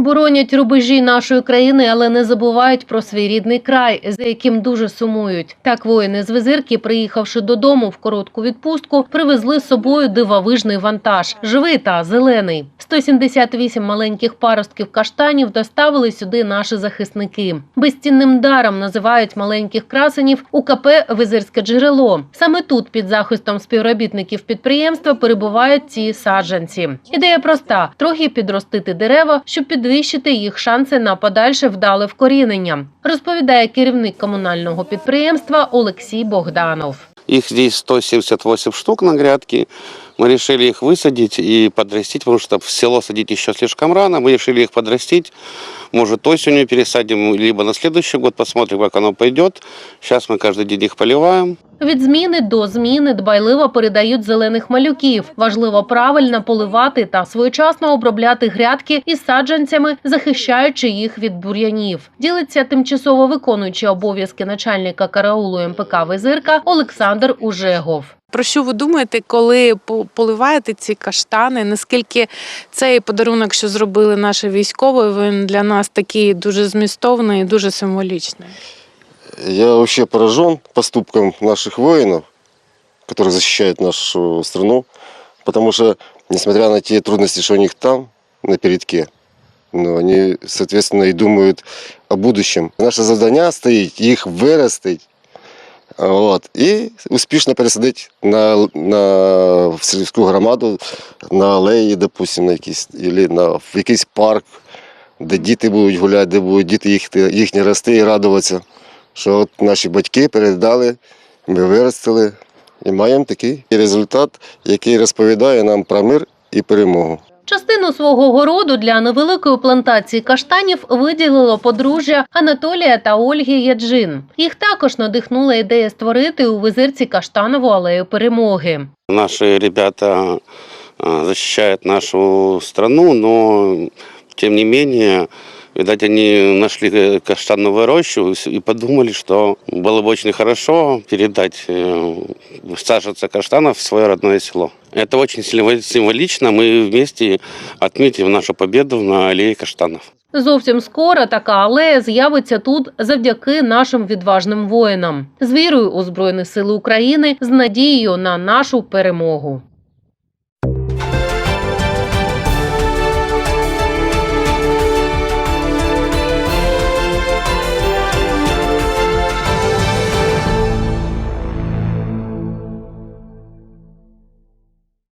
Боронять рубежі нашої країни, але не забувають про свій рідний край, за яким дуже сумують. Так воїни з визирки, приїхавши додому в коротку відпустку, привезли з собою дивовижний вантаж, живий та зелений. 178 маленьких паростків каштанів доставили сюди наші захисники. Безцінним даром називають маленьких красенів УКП Визирське джерело. Саме тут, під захистом співробітників підприємства, перебувають ці саджанці. Ідея проста: трохи підростити дерева, щоб підвищити їх шанси на подальше вдале вкорінення, розповідає керівник комунального підприємства Олексій Богданов. Їх здесь 178 штук на грядке. Мы решили их высадить и подрастить, потому что в село садить еще слишком рано. Мы решили их подрастить. Может, осенью пересадим, либо на следующий год посмотрим, как оно пойдет. Сейчас мы каждый день их поливаем. Від зміни до зміни дбайливо передають зелених малюків. Важливо правильно поливати та своєчасно обробляти грядки із саджанцями, захищаючи їх від бур'янів. Ділиться тимчасово виконуючий обов'язки начальника караулу МПК Визирка Олександр Ужегов. Про що ви думаєте, коли поливаєте ці каштани? Наскільки цей подарунок, що зробили наші військові, він для нас такий дуже змістовний і дуже символічний? Я вообще поражен поступком наших воинов, которые защищают нашу страну, потому что, несмотря на те трудности, что у них там, на передке, но они, соответственно, и думают о будущем. Наше завдання стоїть їх виростити, от, і успішно пересадити на, на в сільську громаду, на алеї, допустим, на або на, в якийсь парк, де діти будуть гуляти, де будуть діти їх, їхні рости і радуватися. Що от наші батьки передали, ми виростили. І маємо такий результат, який розповідає нам про мир і перемогу. Частину свого городу для невеликої плантації каштанів виділило подружжя Анатолія та Ольги Яджин. Їх також надихнула ідея створити у визирці каштанову алею перемоги. Наші ребята захищають нашу страну, але тим не менее, видать, они нашли э, каштановую рощу и подумали, что было бы очень хорошо передать э, саженцы каштанов в свое родное село. Это очень символ- символично. Мы вместе отметим нашу победу на аллее каштанов. Зовсім скоро така алея з'явиться тут завдяки нашим відважним воїнам з вірою у Збройні Сили України з надією на нашу перемогу.